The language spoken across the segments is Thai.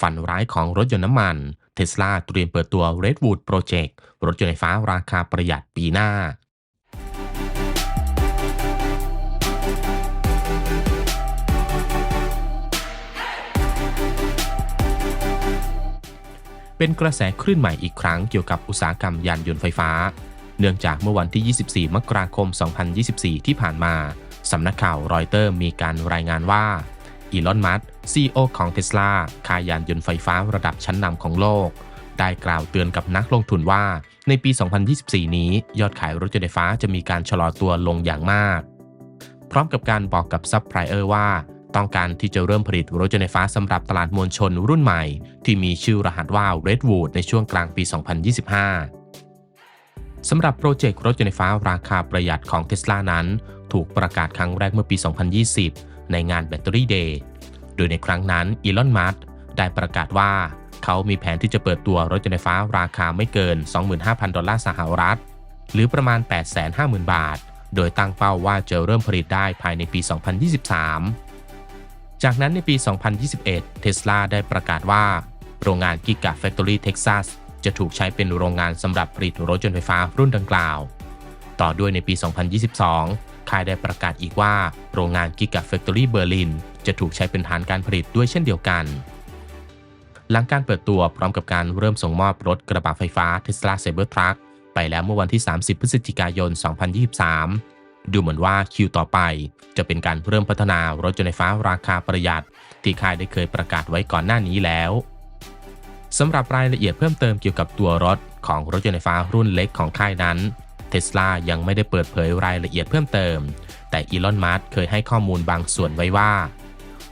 ฝันร้ายของรถยนต์น้ำมัน เทสลาเตรียมเปิดตัว Redwood Project รถยนต์ไฟฟ้าราคาประหยัดปีหน้า เป็นกระแสคลื่นใหม่อีกครั้งเกี่ยวกับอุตสาหกรรมยานยนต์ไฟฟ้า เนื่องจากเมื่อวันที่ 24 มกราคม 2024 ที่ผ่านมา สำนักข่าวรอยเตอร์มีการรายงานว่า อีลอน มัสซีอของเทสลาขายยานยนต์ไฟฟ้าระดับชั้นนำของโลก ได้กล่าวเตือนกับนักลงทุนว่า ในปี 2024 นี้ ยอดขายรถยนต์ไฟฟ้าจะมีการชะลอตัวลงอย่างมาก พร้อมกับการบอกกับซัพพลายเออร์ว่า ต้องการที่จะเริ่มผลิตรถยนต์ไฟฟ้าสำหรับตลาดมวลชนรุ่นใหม่ ที่มีชื่อรหัสว่า Redwood ในช่วงกลางปี 2025สำหรับโปรเจกต์รถยนต์ไฟฟ้าราคาประหยัดของเทสลานั้น ถูกประกาศครั้งแรกเมื่อปี 2020 ในงานแบตเตอรี่เดย์โดยในครั้งนั้นอีลอนมัสได้ประกาศว่าเขามีแผนที่จะเปิดตัวรถยนต์ไฟฟ้าราคาไม่เกิน 25,000 ดอลลาร์สหรัฐ หรือประมาณ 850,000 บาท โดยตั้งเป้าว่าจะเริ่มผลิตได้ภายในปี 2023 จากนั้นในปี 2021 เทสลาได้ประกาศว่า โรงงานกิกะแฟคทอรี่เท็กซัสจะถูกใช้เป็นโรงงานสำหรับผลิตรถยนต์ไฟฟ้ารุ่นดังกล่าว ต่อด้วยในปี 2022 ค่ายได้ประกาศอีกว่าโรงงานกิกะแฟคทอรี่เบอร์ลินจะถูกใช้เป็นฐานการผลิตด้วยเช่นเดียวกัน หลังการเปิดตัวพร้อมกับการเริ่มส่งมอบรถกระบะไฟฟ้า Tesla Cybertruck ไปแล้วเมื่อวันที่ 30 พฤศจิกายน 2023 ดูเหมือนว่าคิวต่อไป จะเป็นการเริ่มพัฒนารถยนต์ไฟฟ้าราคาประหยัด ที่ค่ายได้เคยประกาศไว้ก่อนหน้านี้แล้วสำหรับรายละเอียดเพิ่มเติมเกี่ยวกับตัวรถของรถยนต์ไฟฟ้ารุ่นเล็กของค่ายนั้น เทสลายังไม่ได้เปิดเผยรายละเอียดเพิ่มเติม แต่อีลอน มัสก์เคยให้ข้อมูลบางส่วนไว้ว่า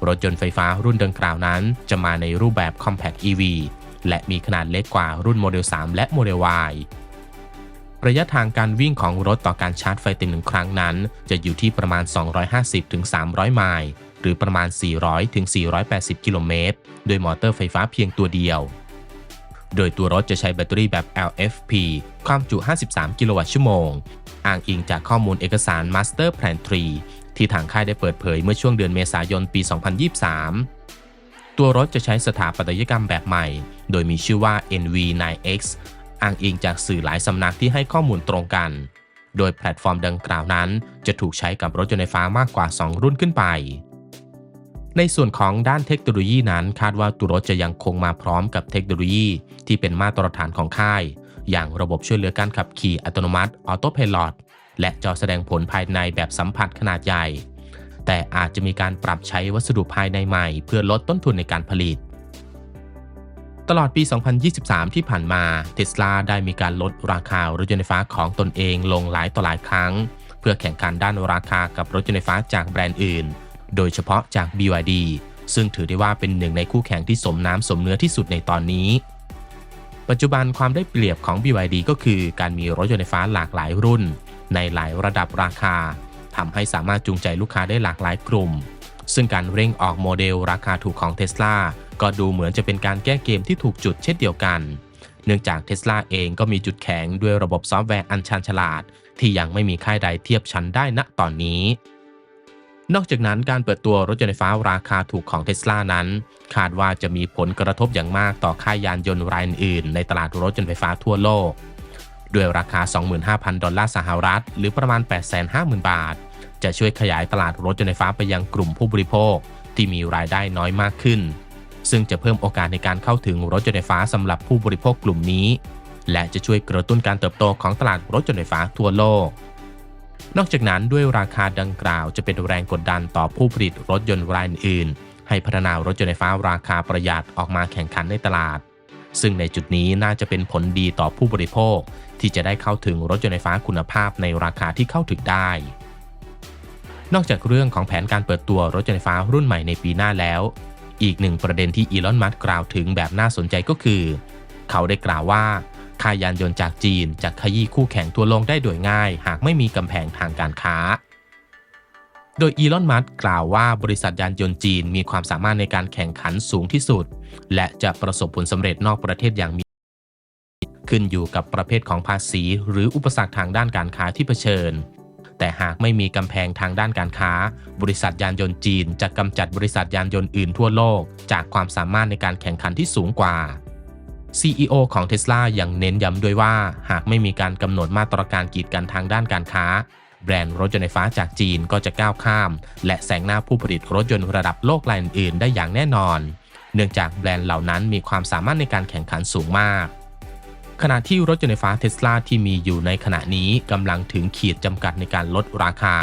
รถยนต์ไฟฟ้ารุ่นดังกล่าวนั้น จะมาในรูปแบบ Compact EV และมีขนาดเล็กกว่ารุ่นโมเดล 3 และโมเดล Y ระยะทางการวิ่งของรถต่อการชาร์จไฟเต็มหนึ่งครั้งนั้น จะอยู่ที่ประมาณ 250-300 ไมล์ หรือประมาณ 400-480 กิโลเมตร โดยมอเตอร์ไฟฟ้าเพียงตัวเดียว โดยตัวรถจะใช้แบตเตอรี่แบบ LFP ความจุ 53 กิโลวัตต์ชั่วโมง อ้างอิงจากข้อมูลเอกสาร Master Plan 3 ที่ทางค่ายได้เปิดเผยเมื่อช่วงเดือนเมษายนปี 2023 ตัวรถจะใช้สถาปัตยกรรมแบบใหม่ โดยมีชื่อว่า NV9X อ้างอิงจากสื่อหลายสำนักที่ให้ข้อมูลตรงกัน โดยแพลตฟอร์มดังกล่าวนั้น จะถูกใช้กับรถยนต์ไฟฟ้ามากกว่า 2 รุ่นขึ้นไป ในส่วนของด้านเทคโนโลยีนั้น คาดว่าตัวรถจะยังคงมาพร้อมกับเทคโนโลยี ที่เป็นมาตรฐานของค่าย อย่างระบบช่วยเหลือการขับขี่อัตโนมัติออโตพ i l o t และจอแสดงผลภายในแบบสัมผัสขนาดใหญ่ แต่อาจจะมีการปรับใช้วัสดุภายในใหม่ เพื่อลดต้นทุนในการผลิต ตลอดปี 2023 ที่ผ่านมาเทสลาได้มีการลดราคารถยนต์ไฟฟ้าของตนเองลงหลายต่อหลายครั้ง เพื่อแข่งขันด้านราคากับรถยนต์ไฟฟ้าจากแบรนด์อื่น โดยเฉพาะจาก BYD ซึ่งถือได้ว่าเป็นหนึ่งในคู่แข่งที่สมน้ำสมเนื้อที่สุดในตอนนี้ ปัจจุบันความได้เปรียบของ BYD ก็คือการมีรถยนต์ไฟฟ้าหลากหลายรุ่น ในหลายระดับราคาทำให้สามารถจูงใจลูกค้าได้หลากหลายกลุ่ม ซึ่งการเร่งออกโมเดลราคาถูกของ Tesla ก็ดูเหมือนจะเป็นการแก้เกมที่ถูกจุดเช่นเดียวกัน เนื่องจาก Tesla เองก็มีจุดแข็งด้วยระบบซอฟต์แวร์อันชันฉลาด ที่ยังไม่มีค่ายใดเทียบชั้นได้ณตอนนี้ นอกจากนั้นการเปิดตัวรถยนต์ไฟฟ้าราคาถูกของ Tesla นั้น คาดว่าจะมีผลกระทบอย่างมากต่อค่ายยานยนต์รายอื่นในตลาดรถยนต์ไฟฟ้าทั่วโลก ด้วยราคา 25,000 ดอลลาร์สหรัฐ หรือประมาณ 850,000 บาท จะช่วยขยายตลาดรถยนต์ไฟฟ้าไปยังกลุ่มผู้บริโภค ที่มีรายได้น้อยมากขึ้น ซึ่งจะเพิ่มโอกาสในการเข้าถึงรถยนต์ไฟฟ้าสำหรับผู้บริโภคกลุ่มนี้ และจะช่วยกระตุ้นการเติบโตของตลาดรถยนต์ไฟฟ้าทั่วโลก นอกจากนั้นด้วยราคาดังกล่าวจะเป็นแรงกดดันต่อผู้ผลิตรถยนต์รายอื่น ให้พัฒนารถยนต์ไฟฟ้าราคาประหยัดออกมาแข่งขันในตลาด ซึ่งในจุดนี้น่าจะเป็นผลดีต่อผู้บริโภค ที่จะได้เข้าถึงรถยนต์ไฟฟ้าคุณภาพในราคาที่เข้าถึงได้ นอกจากเรื่องของแผนการเปิดตัวรถยนต์ไฟฟ้ารุ่นใหม่ในปีหน้าแล้ว อีกหนึ่งประเด็นที่อีลอน มัสก์กล่าวถึงแบบน่าสนใจก็คือ เขาได้กล่าวว่า ค่ายยานยนต์จากจีนจะขยี้คู่แข่งทั่วโลกได้โดยง่าย หากไม่มีกำแพงทางการค้า โดยอีลอน มัสก์กล่าวว่าบริษัทยานยนต์จีนมีความสามารถในการแข่งขันสูงที่สุด และจะประสบผลสำเร็จนอกประเทศอย่างมี ขึ้นอยู่กับประเภทของภาษี หรืออุปสรรคทางด้านการค้าที่เผชิญ แต่หากไม่มีกำแพงทางด้านการค้า บริษัทยานยนต์จีนจะกำจัดบริษัทยานยนต์อื่นทั่วโลก จากความสามารถในการแข่งขันที่สูงกว่า CEO ของ Tesla ยังเน้นย้ำด้วยว่า หากไม่มีการกำหนดมาตรการกีดกันทางด้านการค้า แบรนด์รถยนต์ไฟฟ้าจากจีนก็จะก้าวข้าม และแซงหน้าผู้ผลิตรถยนต์ระดับโลกรายอื่นๆได้อย่างแน่นอน เนื่องจากแบรนด์เหล่านั้นมีความสามารถในการแข่งขันสูงมากขณะที่รถยนต์ไฟฟ้าเทสลาที่มีอยู่ในขณะนี้กำลังถึงขีดจำกัดในการลดราคา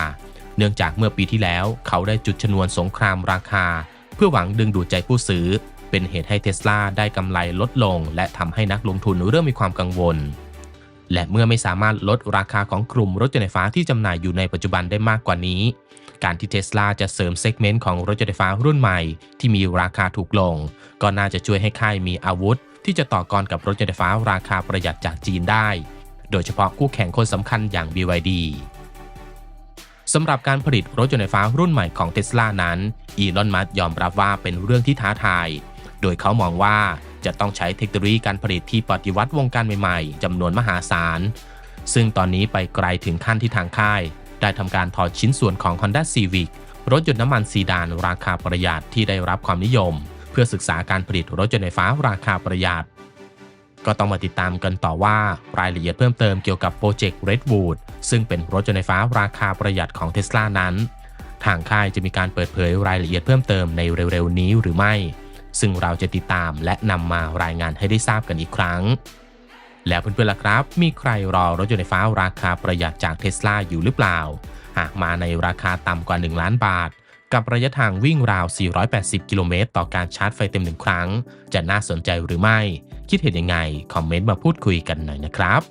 เนื่องจากเมื่อปีที่แล้วเขาได้จุดชนวนสงครามราคา เพื่อหวังดึงดูดใจผู้ซื้อ เป็นเหตุให้เทสลาได้กำไรลดลง และทำให้นักลงทุนเริ่มมีความกังวล และเมื่อไม่สามารถลดราคาของกลุ่มรถยนต์ไฟฟ้าที่จำหน่ายอยู่ในปัจจุบันได้มากกว่านี้ การที่เทสลาจะเสริมเซกเมนต์ของรถยนต์ไฟฟ้ารุ่นใหม่ที่มีราคาถูกลง ก็น่าจะช่วยให้ค่ายมีอาวุธ ที่จะต่อกรกับรถยนต์ไฟฟ้าราคาประหยัดจากจีนได้ โดยเฉพาะคู่แข่งคนสำคัญอย่าง BYD สำหรับการผลิตรถยนต์ไฟฟ้ารุ่นใหม่ของเทสลานั้น อีลอน มัสยอมรับว่าเป็นเรื่องที่ท้าทาย โดยเขามองว่าจะต้องใช้เทคโนโลยีการผลิตที่ปฏิวัติวงการใหม่ๆจำนวนมหาศาล ซึ่งตอนนี้ไปไกลถึงขั้นที่ทางค่าย ได้ทำการถอดชิ้นส่วนของ Honda Civic รถยนต์น้ำมันซีดานราคาประหยัดที่ได้รับความนิยม เพื่อศึกษาการผลิตรถยนต์ไฟฟ้าราคาประหยัด ก็ต้องมาติดตามกันต่อว่ารายละเอียดเพิ่มเติมเกี่ยวกับโปรเจกต์ Redwood ซึ่งเป็นรถยนต์ไฟฟ้าราคาประหยัดของ Tesla นั้น ทางค่ายจะมีการเปิดเผยรายละเอียดเพิ่มเติมในเร็วๆนี้หรือไม่ ซึ่งเราจะติดตามและนำมารายงานให้ได้ทราบกันอีกครั้ง แล้วเพื่อนๆล่ะครับ มีใครรอรถยนต์ไฟฟ้าราคาประหยัดจากเทสลาอยู่หรือเปล่า หากมาในราคาต่ำกว่า 1 ล้านบาท กับระยะทางวิ่งราว 480 กิโลเมตรต่อการชาร์จไฟเต็มหนึ่งครั้ง จะน่าสนใจหรือไม่ คิดเห็นยังไง คอมเมนต์มาพูดคุยกันหน่อยนะครับ